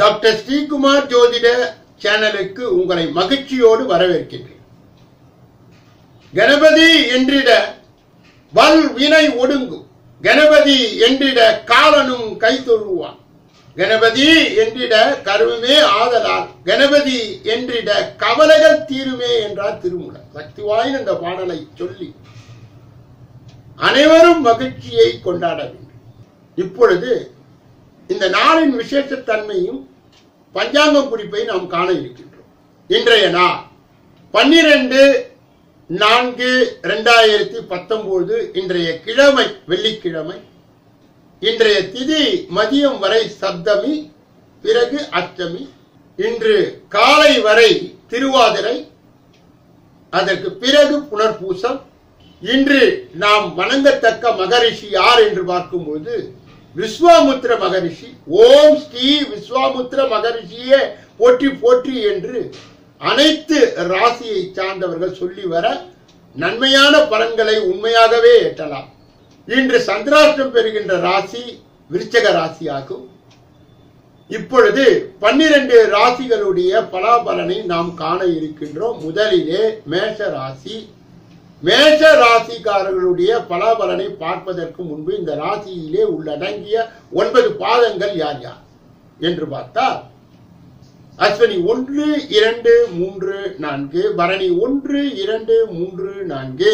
Doctor Sreekumar ஜோதிட சேனலுக்கு உங்களை மகிழ்ச்சியோடு வரவேற்கின்றேன். கணபதி என்றிட வல் வினை ஒடுங்கும். கணபதி என்றிட காலனும் கை தொழுவான். கணபதி என்றிட கருவமே ஆதலால். கணபதி என்றிட கவலைகள் தீருமே என்றார் திருமுறை சக்தி வாய்ந்த அந்த பாடலை சொல்லி அனைவரும் மகிழ்ச்சியை கொண்டாட வேண்டும். இப்பொழுது இந்த நாளின் விசேஷத்தன்மையும் பஞ்சாங்கம் குறிப்பை நாம் காண இருக்கின்றோம். இன்றைய நாள் பன்னிரண்டு நான்கு இரண்டாயிரத்தி பத்தொன்பது இன்றைய கிழமை வெள்ளிக்கிழமை. இன்றைய திதி மதியம் வரை சப்தமி பிறகு அஷ்டமி. இன்று காலை வரை திருவாதிரை அதற்கு பிறகு புனர்பூசம். இன்று நாம் வணங்கத்தக்க மகரிஷி யார் என்று பார்க்கும்போது விஸ்வாமுத்திர மகரிஷி ஓம் ஸ்ரீ விஸ்வாமுத்திர மகரிஷியே போற்றி போற்றி என்று அனைத்து ராசியை சார்ந்தவர்கள் சொல்லி வர நன்மையான பலன்களை உண்மையாகவே எட்டலாம் இன்று சந்திராஷ்டம் பெறுகின்ற ராசி விருச்சக ராசியாகும். இப்பொழுது பன்னிரண்டு ராசிகளுடைய பலாபலனை நாம் காண இருக்கின்றோம். முதலிலே மேஷ ராசி மேஷ ராசிக்காரர்களுடைய பலாபலனை பார்ப்பதற்கு முன்பு இந்த ராசியிலே உள்ளடங்கிய ஒன்பது பாதங்கள் யார் யார்? என்று பார்த்தால் அஸ்வினி ஒன்று இரண்டு மூன்று நான்கு பரணி ஒன்று இரண்டு மூன்று நான்கு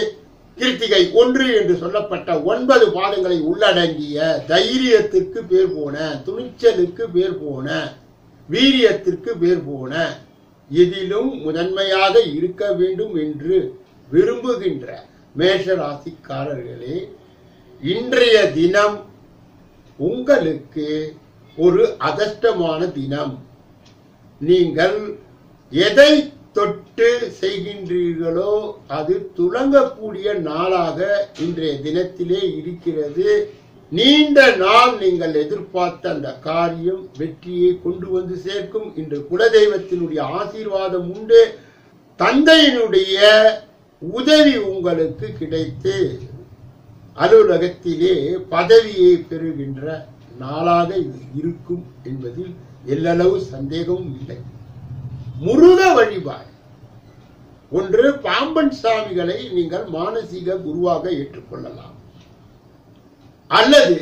கிருத்திகை ஒன்று என்று சொல்லப்பட்ட ஒன்பது பாதங்களை உள்ளடங்கிய தைரியத்திற்கு பேர் போன துணிச்சலுக்கு பேர் போன வீரியத்திற்கு பேர் போன எதிலும் முதன்மையாக இருக்க வேண்டும் என்று விரும்புகின்ற மேஷ ராசிக்காரர்களே இன்றைய தினம் உங்களுக்கு ஒரு அதஷ்டமான தினம். நீங்கள் எதை தொட்டு செய்கின்றீர்களோ அது துளங்கக்கூடிய நாளாக இன்றைய தினத்திலே இருக்கிறது. நீண்ட நாள் நீங்கள் எதிர்பார்த்த அந்த காரியம் வெற்றியை கொண்டு வந்து சேர்க்கும். இன்று குலதெய்வத்தினுடைய ஆசீர்வாதம் உண்டு. தந்தையினுடைய உதவி உங்களுக்கு கிடைத்து அலுவலகத்திலே பதவியை பெறுகின்ற நாளாக இது இருக்கும் என்பதில் எல்லளவு சந்தேகமும் இல்லை. முருக வழிபாடு. ஒன்று பாம்பன் சாமிகளை நீங்கள் மானசீக குருவாக ஏற்றுக்கொள்ளலாம். அல்லது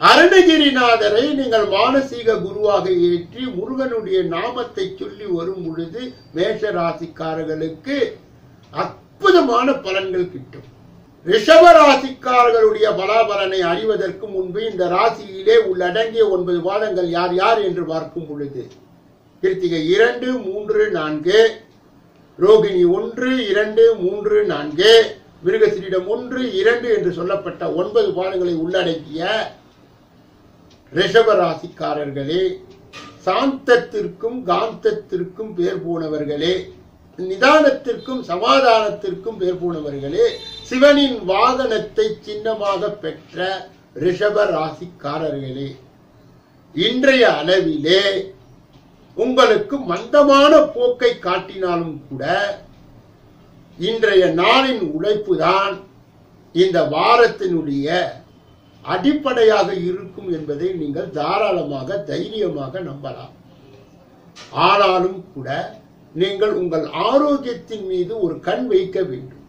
அருணகிரிநாதரை நீங்கள் மானசீக குருவாக ஏற்றி முருகனுடைய நாமத்தை சொல்லி வரும் பொழுது மேஷ ராசிக்காரர்களுக்கு அற்புதமான பலன்கள் கிட்டும். ரிஷப ராசிக்காரர்களுடைய பலாபலனை அறிவதற்கு முன்பு இந்த ராசியிலே உள்ளடங்கிய ஒன்பது பாதங்கள் யார் யார் என்று பார்க்கும் பொழுது கிருத்திகை இரண்டு மூன்று நான்கு ரோகிணி ஒன்று இரண்டு மூன்று நான்கு மிருகசிரிடம் ஒன்று இரண்டு என்று சொல்லப்பட்ட ஒன்பது பாதங்களை உள்ளடக்கிய ரிஷப ராசிக்காரர்களே சாந்தத்திற்கும் காந்தத்திற்கும் பேர் போனவர்களே நிதானத்திற்கும் சமாதானத்திற்கும் பேர் போனவர்களே சிவனின் வாகனத்தை சின்னமாக பெற்ற ரிஷப ராசிக்காரர்களே இன்றைய அளவிலே உங்களுக்கு மந்தமான போக்கை காட்டினாலும் கூட இன்றைய நாளின் உழைப்பு தான் இந்த வாரத்தினுடைய அடிப்படையாக இருக்கும் என்பதை நீங்கள் தாராளமாக தைரியமாக நம்பலாம். ஆனாலும் கூட நீங்கள் உங்கள் ஆரோக்கியத்தின் மீது ஒரு கண் வைக்க வேண்டும்.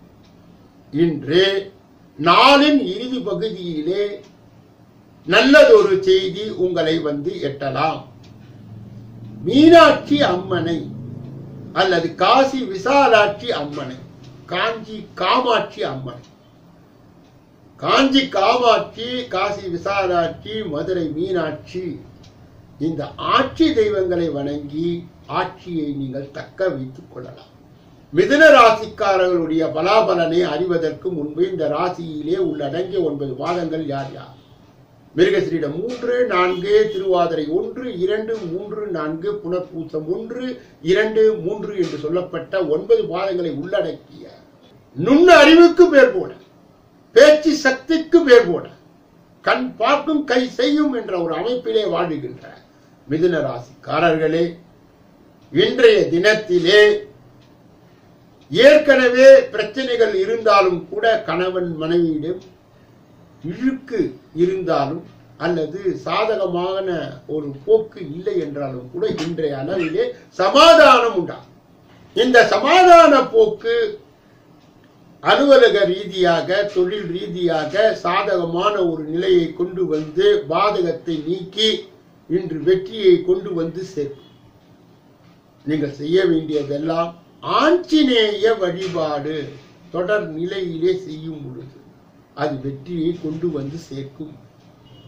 இன்று நாளின் இறுதி பகுதியிலே நல்லதொரு செய்தி உங்களை வந்து எட்டலாம். மீனாட்சி அம்மனை அல்லது காசி விசாலாட்சி அம்மனை காஞ்சி காமாட்சி அம்மனை. காஞ்சி காமாட்சி காசி விசாலாட்சி மதுரை மீனாட்சி இந்த ஆட்சி தெய்வங்களை வணங்கி ஆட்சியை நீங்கள் தக்க வைத்துக் கொள்ளலாம். மிதுன ராசிக்காரர்களுடைய பலாபலனை அறிவதற்கு முன்பு இந்த ராசியிலே உள்ளடங்கிய ஒன்பது மாதங்கள் யார் யார்? மிருகசிரிடம் மூன்று நான்கு திருவாதிரை ஒன்று இரண்டு மூன்று நான்கு புனர்பூசம் ஒன்று இரண்டு மூன்று என்று சொல்லப்பட்ட ஒன்பது மாதங்களை உள்ளடக்கிய நுண்ண அறிவுக்கு பேர் போன பேச்சு சக்திக்கு பேர் போன கண் பார்க்கும் கை செய்யும் என்ற ஒரு அமைப்பிலே வாழுகின்ற மிதுன ராசிக்காரர்களே இன்றைய தினத்திலே ஏற்கனவே பிரச்சனைகள் இருந்தாலும் கூட கணவன் மனைவியிடம் இழுக்கு இருந்தாலும் அல்லது சாதகமான ஒரு போக்கு இல்லை என்றாலும் கூட இன்றைய அளவிலே சமாதானம் உண்டாகும். இந்த சமாதான போக்கு அலுவலக ரீதியாக தொழில் ரீதியாக சாதகமான ஒரு நிலையை கொண்டு வந்து பாதகத்தை நீக்கி இன்று வெற்றியை கொண்டு வந்து சேர்க்கும். நீங்கள் செய்ய வேண்டியதெல்லாம் ஆஞ்சநேய வழிபாடு தொடர் நிலையிலே செய்யும் பொழுது அது வெற்றியை கொண்டு வந்து சேர்க்கும்.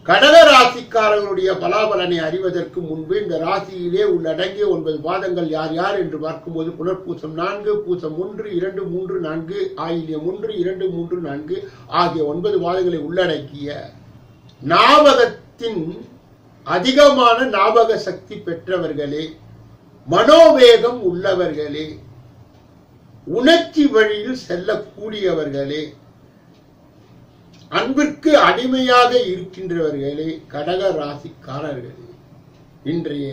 கடக ராசிக்காரர்களுடைய பலாபலனை அறிவதற்கு முன்பு இந்த ராசியிலே உள்ளடங்கிய ஒன்பது பாதங்கள் யார் யார் என்று பார்க்கும்போது புனர்பூசம் நான்கு பூசம் ஒன்று இரண்டு மூன்று நான்கு ஆயில்யம் ஒன்று இரண்டு மூன்று நான்கு ஆகிய ஒன்பது பாதங்களை உள்ளடக்கிய ஞாபகத்தின் அதிகமான ஞாபக சக்தி பெற்றவர்களே மனோவேகம் உள்ளவர்களே உணர்ச்சி வழியில் செல்லக்கூடியவர்களே அன்பிற்கு அடிமையாக இருக்கின்றவர்களே கடக ராசிக்காரர்களே இன்றைய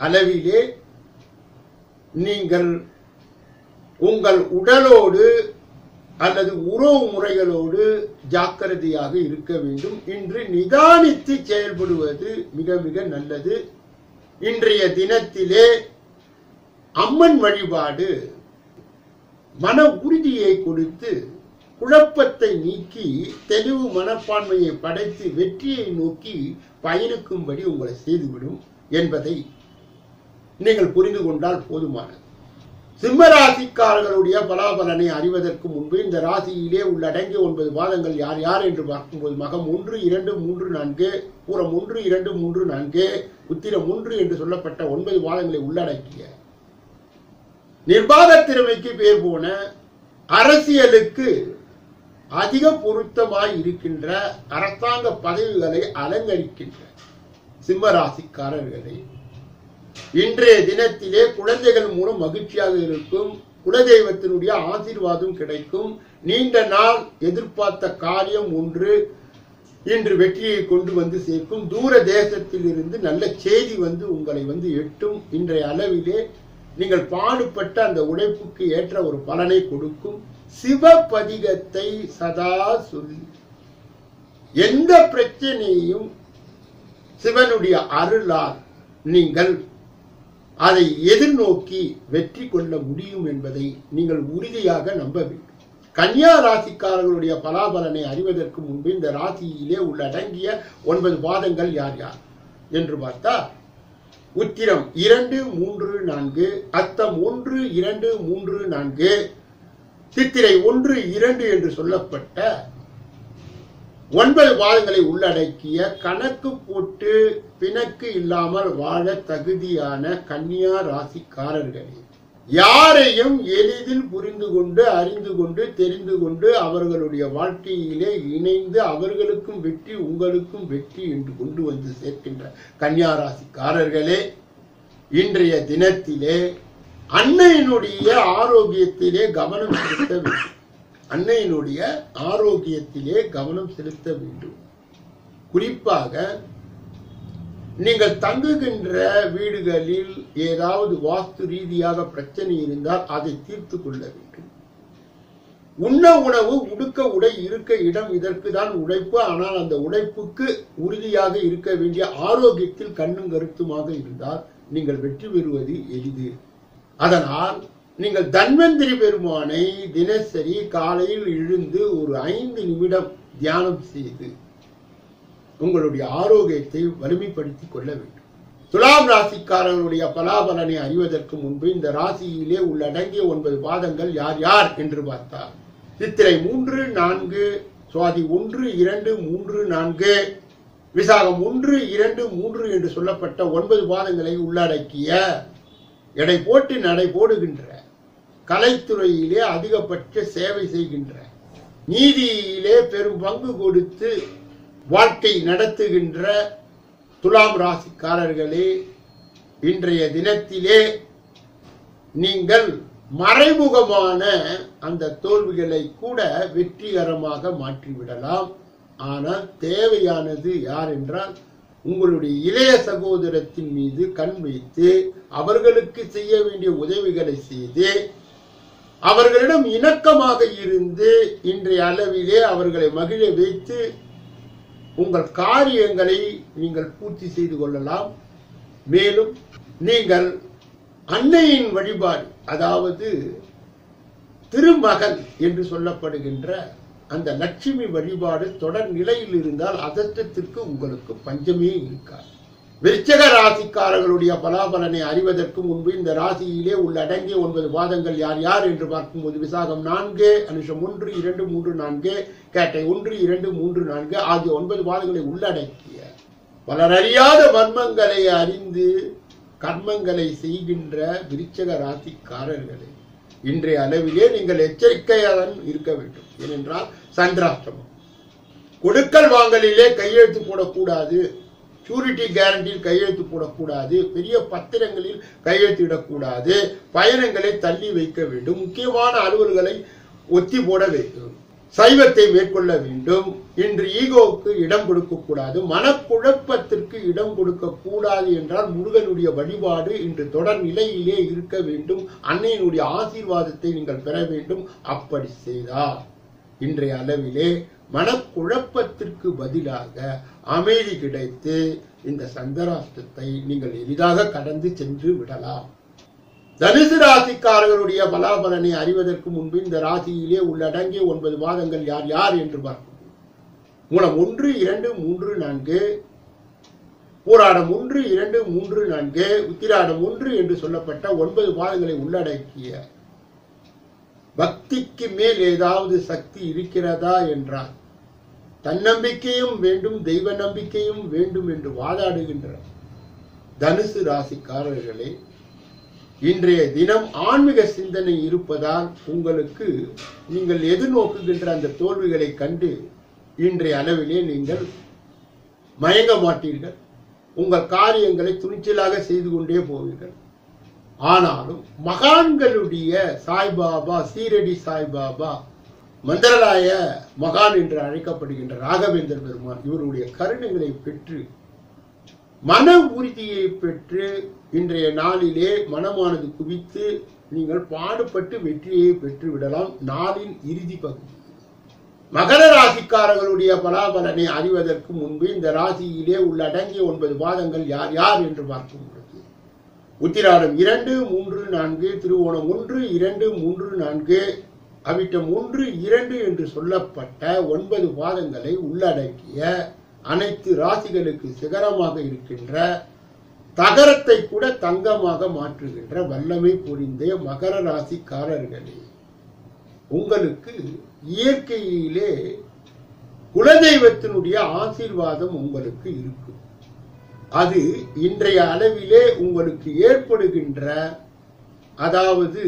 அளவிலே நீங்கள் உங்கள் உடலோடு அல்லது உறவு முறைகளோடு ஜாக்கிரதையாக இருக்க வேண்டும். இன்று நிதானித்து செயல்படுவது மிக மிக நல்லது. இன்றைய தினத்திலே அம்மன் வழிபாடு மன உறுதியை கொடுத்து குழப்பத்தை நீக்கி தெளிவு மனப்பான்மையை படைத்து வெற்றியை நோக்கி பயணிக்கும்படி உங்களை செய்துவிடும் என்பதை நீங்கள் புரிந்து கொண்டால் போதுமானது. சிம்ம ராசிக்காரர்களுடைய பலாபலனை அறிவதற்கு முன்பு இந்த ராசியிலே உள்ளடங்கிய ஒன்பது பாதங்கள் யார் யார் என்று பார்க்கும்போது மகம் ஒன்று இரண்டு மூன்று நான்கு பூரம் ஒன்று இரண்டு மூன்று நான்கு உத்திரம் ஒன்று என்று சொல்லப்பட்ட ஒன்பது பாதங்களை உள்ளடக்கிய நிர்வாக திறமைக்கு பேர் போன அரசியலுக்கு அதிக பொருத்தமாய் இருக்கின்ற அரசாங்க பதவிகளை அலங்கரிக்கின்ற சிம்ம ராசிக்காரர்களை இன்றைய தினத்திலே குழந்தைகள் மூலம் மகிழ்ச்சியாக இருக்கும் குலதெய்வத்தினுடைய ஆசீர்வாதம் கிடைக்கும். நீண்ட நாள் எதிர்பார்த்த காரியம் ஒன்று இன்று வெற்றியை கொண்டு வந்து சேர்க்கும். தூர தேசத்தில் இருந்து நல்ல செய்தி வந்து உங்களை வந்து எட்டும். இன்றைய அளவிலே நீங்கள் பாடுபட்ட அந்த உழைப்புக்கு ஏற்ற ஒரு பலனை கொடுக்கும். சிவபதிகத்தை சதா சொல்லி எந்த பிரச்சனையும் சிவனுடைய அருளால் நீங்கள் அதை எதிர்நோக்கி வெற்றி கொள்ள முடியும் என்பதை நீங்கள் உறுதியாக நம்ப வேண்டும். கன்னியா ராசிக்காரர்களுடைய பலாபலனை அறிவதற்கு முன்பு இந்த ராசியிலே உள்ளடங்கிய ஒன்பது பாதங்கள் யார் யார்? என்று பார்த்தா உத்திரம் இரண்டு மூன்று நான்கு அத்தம் ஒன்று இரண்டு மூன்று நான்கு சித்திரை ஒன்று இரண்டு என்று சொல்லப்பட்ட ஒன்பது பாதங்களை உள்ளடக்கிய கணக்கு போட்டு பிணக்கு இல்லாமல் வாழ தகுதியான கன்னியா ராசிக்காரர்களே யாரையும் எளிதில் புரிந்து கொண்டு அறிந்து கொண்டு தெரிந்து கொண்டு அவர்களுடைய வாழ்க்கையிலே இணைந்து அவர்களுக்கும் வெற்றி உங்களுக்கும் வெற்றி என்று கொண்டு வந்து சேர்க்கின்ற கன்னியா ராசிக்காரர்களே இன்றைய தினத்திலே அன்னையினுடைய ஆரோக்கியத்திலே கவனம் செலுத்த வேண்டும். அன்னையினுடைய ஆரோக்கியத்திலே கவனம் செலுத்த வேண்டும். குறிப்பாக நீங்கள் தங்குகின்ற வீடுகளில் ஏதாவது வாஸ்து ரீதியாக பிரச்சனை இருந்தால் அதை தீர்த்து கொள்ள வேண்டும். உண்ண உணவு உடுக்க உடை இருக்க இடம் இதற்கு தான் உழைப்பு ஆனால் அந்த உழைப்புக்கு உறுதியாக இருக்க வேண்டிய ஆரோக்கியத்தில் கண்ணும் கருத்துமாக இருந்தால் நீங்கள் வெற்றி பெறுவது எளிது. அதனால் நீங்கள் தன்வந்திரி பெருமானை தினசரி காலையில் எழுந்து ஒரு ஐந்து நிமிடம் தியானம் செய்து உங்களுடைய ஆரோக்கியத்தை வலிமைப்படுத்திக் கொள்ள வேண்டும். துலாம் ராசிக்காரர்களுடைய பலாபலனை அறிவதற்கு முன்பு இந்த ராசியிலே உள்ளடங்கிய ஒன்பது பாதங்கள் யார் யார் என்று பார்த்தார் சித்திரை மூன்று நான்கு சுவாதி ஒன்று இரண்டு மூன்று நான்கு விசாகம் ஒன்று இரண்டு மூன்று என்று சொல்லப்பட்ட ஒன்பது பாதங்களை உள்ளடக்கிய எடை போட்டு நடை போடுகின்ற கலைத்துறையிலே அதிகபட்ச சேவை செய்கின்ற நீதியிலே பெரும் பங்கு கொடுத்து வாழ்க்கை நடத்துகின்ற துலாம் ராசிக்காரர்களே இன்றைய தினத்திலே நீங்கள் மறைமுகமான அந்த தோல்விகளை கூட வெற்றிகரமாக மாற்றிவிடலாம். ஆனால் தேவையானது யார் என்றால் உங்களுடைய இளைய சகோதரத்தின் மீது கண் வைத்து அவர்களுக்கு செய்ய வேண்டிய உதவிகளை செய்து அவர்களிடம் இணக்கமாக இருந்து இன்றைய அளவிலே அவர்களை மகிழ வைத்து உங்கள் காரியங்களை நீங்கள் பூர்த்தி செய்து கொள்ளலாம். மேலும் நீங்கள் அன்னையின் வழிபாடு அதாவது திருமகள் என்று சொல்லப்படுகின்ற அந்த லட்சுமி வழிபாடு தொடர் நிலையில் இருந்தால் அதத்தத்திற்கு உங்களுக்கு பஞ்சமே இருக்காது. விருச்சக ராசிக்காரர்களுடைய பலாபலனை அறிவதற்கு முன்பு இந்த ராசியிலே உள்ளடங்கிய ஒன்பது பாதங்கள் யார் யார் என்று பார்க்கும்போது விசாகம் நான்கு அனுஷம் ஒன்று இரண்டு மூன்று நான்கு கேட்டை ஒன்று இரண்டு மூன்று நான்கு ஆகிய ஒன்பது பாதங்களை உள்ளடக்கிய பலர் அறியாத மர்மங்களை அறிந்து கர்மங்களை செய்கின்ற விருச்சக ராசிக்காரர்களே இன்றைய அளவிலே நீங்கள் எச்சரிக்கையுடன் இருக்க வேண்டும். ஏனென்றால் சந்திராஷ்டமம். கொடுக்கல் வாங்கலிலே கையெழுத்து போடக்கூடாது. ஷூரிட்டி கேரண்டியில் கையெழுத்து போடக்கூடாது. பெரிய பத்திரங்களில் கையெழுத்திடக்கூடாது பயணங்களை தள்ளி வைக்க வேண்டும். முக்கியமான அலுவல்களை ஒத்தி போட வேண்டும். சைவத்தை மேற்கொள்ள வேண்டும். இன்று ஈகோவுக்கு இடம் கொடுக்கக்கூடாது. மனக்குழப்பத்திற்கு இடம் கொடுக்க கூடாது என்றால் முருகனுடைய வழிபாடு இன்று தொடர் நிலையிலே இருக்க வேண்டும். அன்னையினுடைய ஆசீர்வாதத்தை நீங்கள் பெற வேண்டும். அப்படி செய்தார் இன்றைய அளவிலே மனக்குழப்பத்திற்கு பதிலாக அமைதி கிடைத்து இந்த சந்தராஷ்டத்தை நீங்கள் எளிதாக கடந்து சென்று விடலாம். தனுசு ராசிக்காரர்களுடைய பலாபலனை அறிவதற்கு முன்பு இந்த ராசியிலே உள்ளடங்கிய ஒன்பது மாதங்கள் யார் யார் என்று பார்க்கும் மூலம் ஒன்று இரண்டு மூன்று நான்கு போராடம் ஒன்று இரண்டு மூன்று நான்கு உத்திராடம் ஒன்று என்று சொல்லப்பட்ட ஒன்பது மாதங்களை உள்ளடக்கிய பக்திக்கு மேல் ஏதாவது சக்தி இருக்கிறதா என்றார் தன்னம்பிக்கையும் வேண்டும் தெய்வ நம்பிக்கையும் வேண்டும் என்று வாதாடுகின்ற தனுசு ராசிக்காரர்களே இன்றைய தினம் ஆன்மீக சிந்தனை இருப்பதால் உங்களுக்கு நீங்கள் எதிர்நோக்குகின்ற அந்த தோல்விகளை கண்டு இன்றைய அளவிலே நீங்கள் மயங்க மாட்டீர்கள். உங்கள் காரியங்களை துணிச்சலாக செய்து கொண்டே போவீர்கள். ஆனாலும் மகான்களுடைய சாய்பாபா சீரடி சாய்பாபா மந்திரலாய மகான் என்று அழைக்கப்படுகின்ற ராகவேந்தர் பெருமான் இவருடைய கருணைகளை பெற்று மன உறுதியை பெற்று இன்றைய நாளிலே மனமானது குவித்து நீங்கள் பாடுபட்டு வெற்றியை பெற்று விடலாம். நாளின் இறுதி பகுதி. மகர ராசிக்காரர்களுடைய பலாபலனை அறிவதற்கு முன்பு இந்த ராசியிலே உள்ளடங்கிய ஒன்பது பாதங்கள் யார் யார் என்று பார்க்கும் பொழுது உத்திராடம் இரண்டு மூன்று நான்கு திருவோணம் ஒன்று இரண்டு மூன்று நான்கு அவிட்டம் ஒன்று இரண்டு என்று சொல்லப்பட்ட ஒன்பது பாதங்களை உள்ளடக்கிய அனைத்து ராசிகளுக்கு சிகரமாக இருக்கின்ற தகரத்தை கூட தங்கமாக மாற்றுகின்ற வல்லமை புரிந்த மகர ராசிக்காரர்களே உங்களுக்கு இயற்கையிலே குலதெய்வத்தினுடைய ஆசீர்வாதம் உங்களுக்கு இருக்கும் அது இன்றைய அளவிலே உங்களுக்கு ஏற்படுகின்ற அதாவது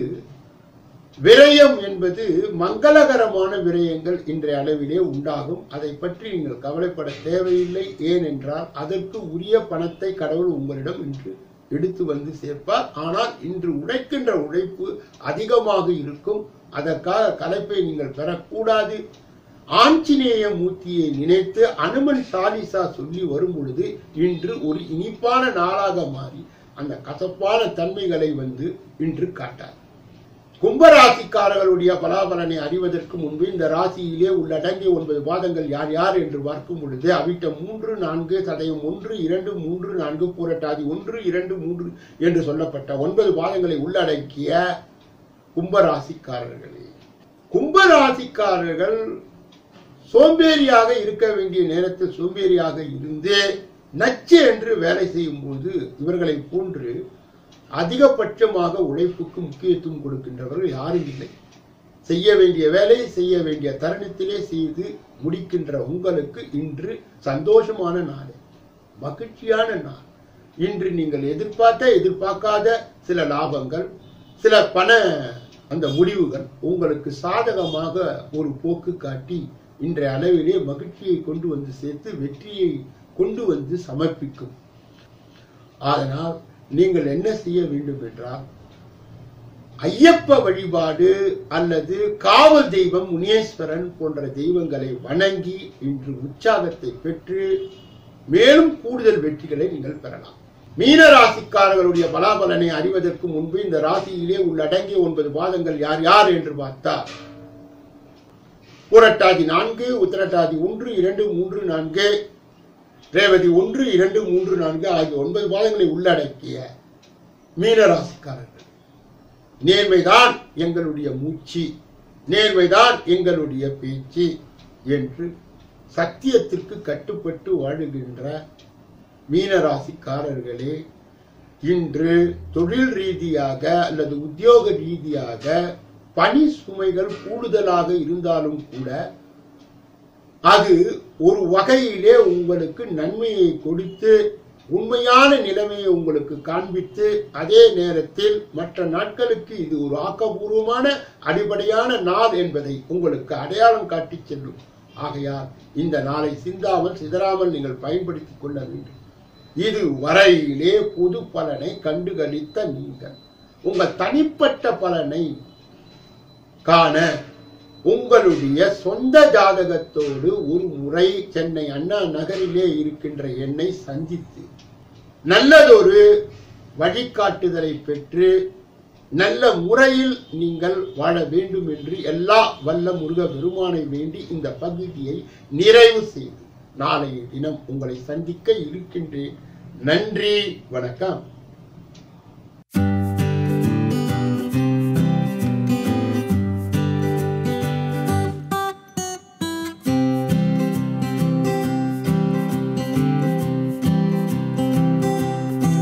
விரயம் என்பது மங்களகரமான விரயங்கள் இன்றைய அளவிலே உண்டாகும். அதை பற்றி நீங்கள் கவலைப்பட தேவையில்லை. ஏனென்றால் அதற்கு உரிய பணத்தை கடவுள் உங்களிடம் இன்று எடுத்து வந்து சேர்ப்பார். ஆனால் இன்று உழைக்கின்ற உழைப்பு அதிகமாக இருக்கும். அதற்காக கலைப்பை நீங்கள் பெறக்கூடாது. ஆஞ்சநேய மூர்த்தியை நினைத்து அனுமன் சாலிசா சொல்லி வரும் பொழுது இன்று ஒரு இனிப்பான நாளாக மாறி அந்த கசப்பான தன்மைகளை வந்து இன்று காட்டார். கும்பராசிக்காரர்களுடைய பலாபலனை அறிவதற்கு முன்பு இந்த ராசியிலே உள்ளடங்கிய ஒன்பது பாதங்கள் யார் யார் என்று பார்க்கும் பொழுது அவிட்ட மூன்று நான்கு சதயம் ஒன்று இரண்டு மூன்று நான்கு பூரட்டாதி ஒன்று இரண்டு மூன்று என்று சொல்லப்பட்ட ஒன்பது பாதங்களை உள்ளடக்கிய கும்பராசிக்காரர்களே. கும்பராசிக்காரர்கள் சோம்பேறியாக இருக்க வேண்டிய நேரத்தில் சோம்பேறியாக இருந்து நச்சு என்று வேலை செய்யும் போது இவர்களை போன்று அதிகபட்சமாக உழைப்புக்கு முக்கியத்துவம் கொடுக்கின்றவர்கள் யாரும் இல்லை. செய்ய வேண்டிய வேலையை செய்ய வேண்டிய தருணத்திலே செய்து முடிக்கின்ற உங்களுக்கு இன்று சந்தோஷமான நாள் மகிழ்ச்சியான நாள். இன்று நீங்கள் எதிர்பார்த்த எதிர்பார்க்காத சில லாபங்கள் சில பண அந்த முடிவுகள் உங்களுக்கு சாதகமாக ஒரு போக்கு காட்டி இன்றைய அளவிலே மகிழ்ச்சியை கொண்டு வந்து சேர்த்து வெற்றியை கொண்டு வந்து சமர்ப்பிக்கும். அதனால் நீங்கள் என்ன செய்ய வேண்டும் என்றால் ஐயப்ப வழிபாடு அல்லது காவல் தெய்வம் முனேஸ்வரன் போன்ற தெய்வங்களை வணங்கி இன்று உற்சாகத்தை பெற்று மேலும் கூடுதல் வெற்றிகளை நீங்கள் பெறலாம். மீன ராசிக்காரர்களுடைய பலாபலனை அறிவதற்கு முன்பு இந்த ராசியிலே உள்ளடங்கிய ஒன்பது பாதங்கள் யார் யார் என்று பார்த்தால் புரட்டாதி நான்கு உத்திரட்டாதி ஒன்று இரண்டு மூன்று நான்கு ரேவதி ஒன்று இரண்டு மூன்று நான்கு ஆகிய ஒன்பது பாதங்களை உள்ளடக்கிய மீனராசிக்காரர்கள். நேர்மைதான் எங்களுடைய மூச்சு நேர்மைதான் எங்களுடைய பேச்சு என்று சத்தியத்திற்கு கட்டுப்பட்டு வாழுகின்ற மீனராசிக்காரர்களே இன்று தொழில் ரீதியாக அல்லது உத்தியோக ரீதியாக பணி சுமைகள் கூடுதலாக இருந்தாலும் கூட அது ஒரு வகையிலே உங்களுக்கு நன்மையை கொடுத்து உண்மையான நிலைமையை உங்களுக்கு காண்பித்து அதே நேரத்தில் மற்ற நாட்களுக்கு இது ஒரு ஆக்கபூர்வமான அடிப்படையான நாள் என்பதை உங்களுக்கு அடையாளம் காட்டிச் செல்லும். ஆகையால் இந்த நாளை சிந்தாமல் சிதறாமல் நீங்கள் பயன்படுத்திக் கொள்ள வேண்டும். இது வரையிலே பொது பலனை கண்டுகளித்த நீங்கள். உங்கள் தனிப்பட்ட பலனை காண உங்களுடைய சொந்த ஜாதகத்தோடு ஒரு முறை சென்னை அண்ணா நகரிலே இருக்கின்ற என்னை சந்தித்து நல்லதொரு வழிகாட்டுதலை பெற்று நல்ல முறையில் நீங்கள் வாழ வேண்டும் என்று எல்லா வல்ல முருக பெருமானை வேண்டி இந்த பகுதியை நிறைவு செய்து நாளைய தினம் உங்களை சந்திக்க இருக்கின்றேன். நன்றி வணக்கம்.